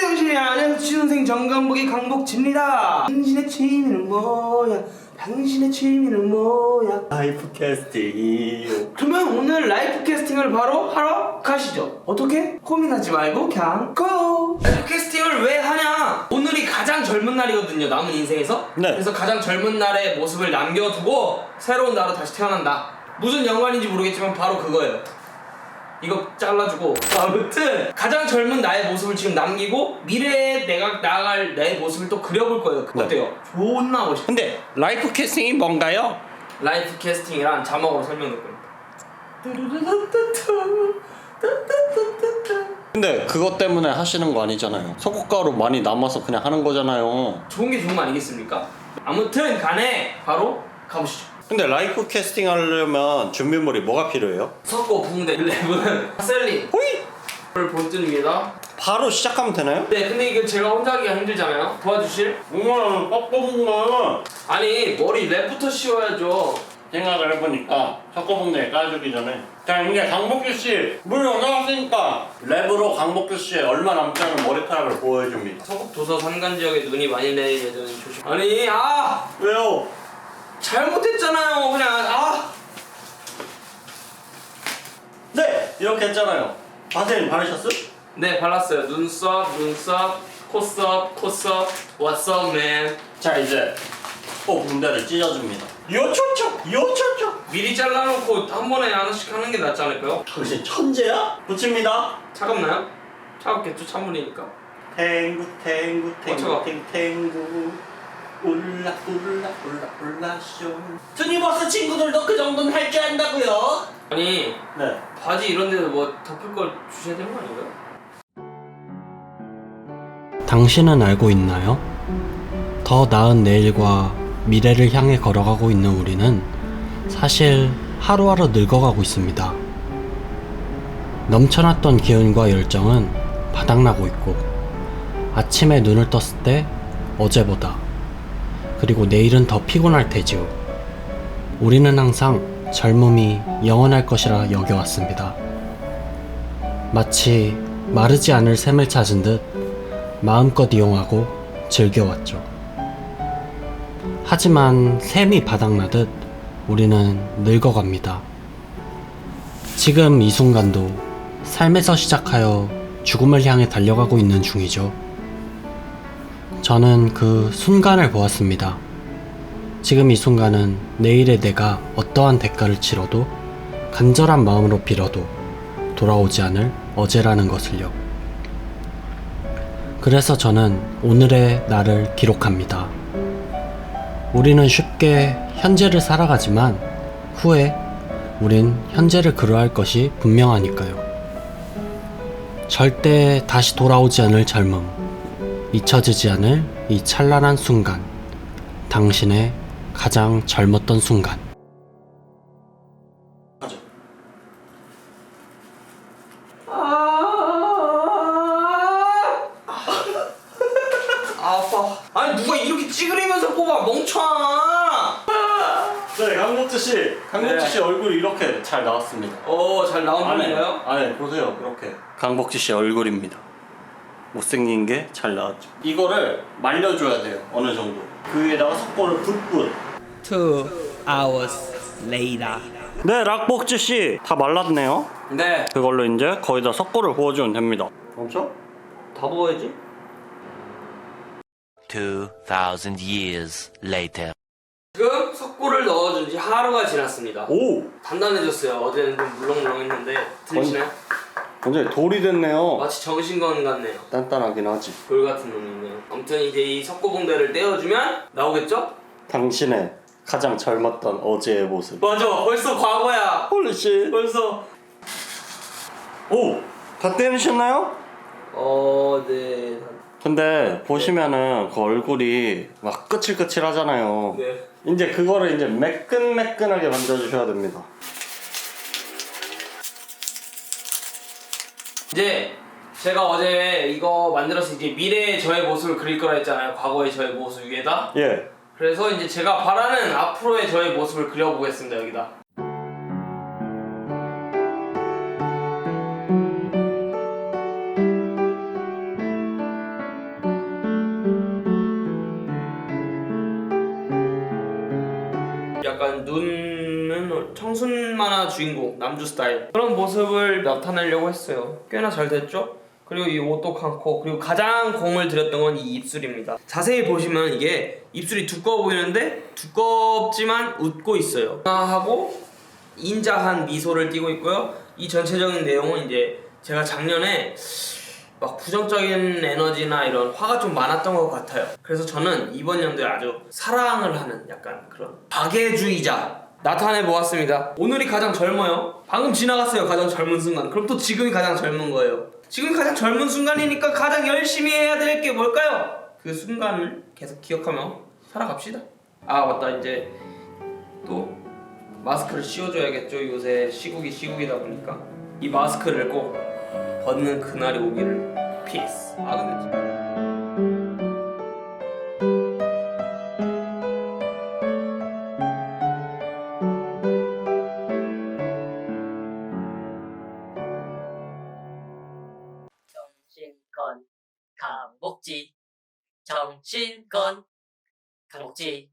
당신의 아는 취준생 정강복의 강복지입니다. 당신의 취미는 뭐야? 당신의 취미는 뭐야? 라이프 캐스팅 그러면 오늘 라이프 캐스팅을 바로 하러 가시죠. 어떻게? 고민하지 말고 그냥 고! 라이프 캐스팅을 왜 하냐? 오늘이 가장 젊은 날이거든요. 남은 인생에서. 네. 그래서 가장 젊은 날의 모습을 남겨두고 새로운 나로 다시 태어난다. 무슨 연관인지 모르겠지만 바로 그거예요. 이거 잘라주고 아무튼 가장 젊은 나의 모습을 지금 남기고 미래에 내가 나아갈 내 모습을 또 그려볼 거예요. 네. 어때요? 존나 멋있. 근데 라이프 캐스팅이 뭔가요? 라이프 캐스팅이란 자막으로 설명할 겁니다. 근데 그것 때문에 하시는 거 아니잖아요 소고가루 많이 남아서 그냥 하는 거잖아요 좋은 게 좋은 거 아니겠습니까? 아무튼 간에 바로 가보시죠. 근데 라이프 캐스팅 하려면 준비물이 뭐가 필요해요? 석고 붕대 11 셀린 호이! 를 본뜬 위에다 바로 시작하면 되나요? 네 근데 이거 제가 혼자 하기가 힘들잖아요 도와주실? 정말 뻑뻑한 아니 머리 랩부터 씌워야죠 생각을 해보니까 석고봉대 까주기 전에 자 이제 강복규 씨물 올라왔으니까 랩으로 강복규 씨의 얼마 남지 않은 머리카락을 보여줍니다 서북 도서 산간 지역에 눈이 많이 내릴 예정인 조심 아니 아 왜요? 잘못했잖아요 그냥 아 네! 이렇게 했잖아요 바세린 바르셨어? 네 발랐어요 눈썹 눈썹 코썹 코썹 What's up man 자 이제 석고봉대를 찢어줍니다 요초초 요초초 미리 잘라놓고 한 번에 하나씩 하는 게 낫지 않을까요? 당신 천재야? 붙입니다 차갑나요? 차갑겠죠 찬물이니까 탱구 탱구 어, 탱구 차가워. 탱 탱구 울라 울라 울라 울라쇼 투니버스 친구들도 그 정도는 할 줄 안다고요 아니 네 바지 이런 데도 뭐 덮을 걸 주셔야 되는 거 아닌가요? 당신은 알고 있나요? 더 나은 내일과 미래를 향해 걸어가고 있는 우리는 사실 하루하루 늙어가고 있습니다. 넘쳐났던 기운과 열정은 바닥나고 있고, 아침에 눈을 떴을 때 어제보다, 그리고 내일은 더 피곤할 테지요. 우리는 항상 젊음이 영원할 것이라 여겨왔습니다. 마치 마르지 않을 샘을 찾은 듯 마음껏 이용하고 즐겨왔죠. 하지만 샘이 바닥나듯 우리는 늙어갑니다. 지금 이 순간도 삶에서 시작하여 죽음을 향해 달려가고 있는 중이죠. 저는 그 순간을 보았습니다. 지금 이 순간은 내일의 내가 어떠한 대가를 치러도 간절한 마음으로 빌어도 돌아오지 않을 어제라는 것을요. 그래서 저는 오늘의 나를 기록합니다. 우리는 쉽게 현재를 살아가지만 후에 우린 현재를 그러할 것이 분명하니까요. 절대 다시 돌아오지 않을 젊음, 잊혀지지 않을 이 찬란한 순간, 당신의 가장 젊었던 순간. 아 아파 아니 누가 이렇게 찌그리면서 뽑아? 멍청아. 네 강복주 씨. 강복주 네. 씨 얼굴이 이렇게 잘 나왔습니다. 어잘 나온 분인가요? 안에 보세요. 이렇게. 강복주 씨 얼굴입니다 못생긴 게 잘 나왔죠. 이거를 말려줘야 돼요 어느 정도. 그 위에다가 석고를 붓붓 Two hours later. 네 락복주 씨다 말랐네요. 네. 그걸로 이제 거기다 석고를 부어주면 됩니다. 멈춰? 다 부어야지. 2,000 years later. 지금 석고를 넣어준 지 하루가 지났습니다. 오! 단단해졌어요. 어제는 좀 물렁물렁했는데. 들리시나요? 완전히 돌이 됐네요. 마치 정신건 같네요. 단단하긴 하지. 돌 같은 놈이네요. 아무튼 이제 이 석고봉대를 떼어주면 나오겠죠? 당신의 가장 젊었던 어제의 모습. 맞아. 벌써 과거야. 홀리씨 벌써. 오! 다 떼내셨나요? 어 네. 근데 보시면은 그 얼굴이 막 끝을끝을 하잖아요. 네. 이제 그거를 이제 매끈매끈하게 만들어주셔야 됩니다 이제 제가 어제 이거 만들어서 이제 미래의 저의 모습을 그릴 거라 했잖아요. 과거의 저의 모습 위에다. 예. 그래서 이제 제가 바라는 앞으로의 저의 모습을 그려보겠습니다 여기다 청순 만화 주인공 남주 스타일 그런 모습을 나타내려고 했어요. 꽤나 잘 됐죠? 그리고 이 오똑한 코 그리고 가장 공을 들였던 건 이 입술입니다. 자세히 보시면 이게 입술이 두꺼워 보이는데 두껍지만 웃고 있어요. 하고 인자한 미소를 띠고 있고요. 이 전체적인 내용은 이제 제가 작년에 막 부정적인 에너지나 이런 화가 좀 많았던 것 같아요. 그래서 저는 이번 연도에 아주 사랑을 하는 약간 그런 박애주의자 나타내 보았습니다. 오늘이 가장 젊어요. 방금 지나갔어요. 가장 젊은 순간. 그럼 또 지금이 가장 젊은 거예요. 지금이 가장 젊은 순간이니까 가장 열심히 해야 될 게 뭘까요? 그 순간을 계속 기억하며 살아갑시다. 아 맞다 이제 또 마스크를 씌워줘야겠죠. 요새 시국이 시국이다 보니까 이 마스크를 꼭 벗는 그날이 오기를 피스. 아 근데 정신건 강복지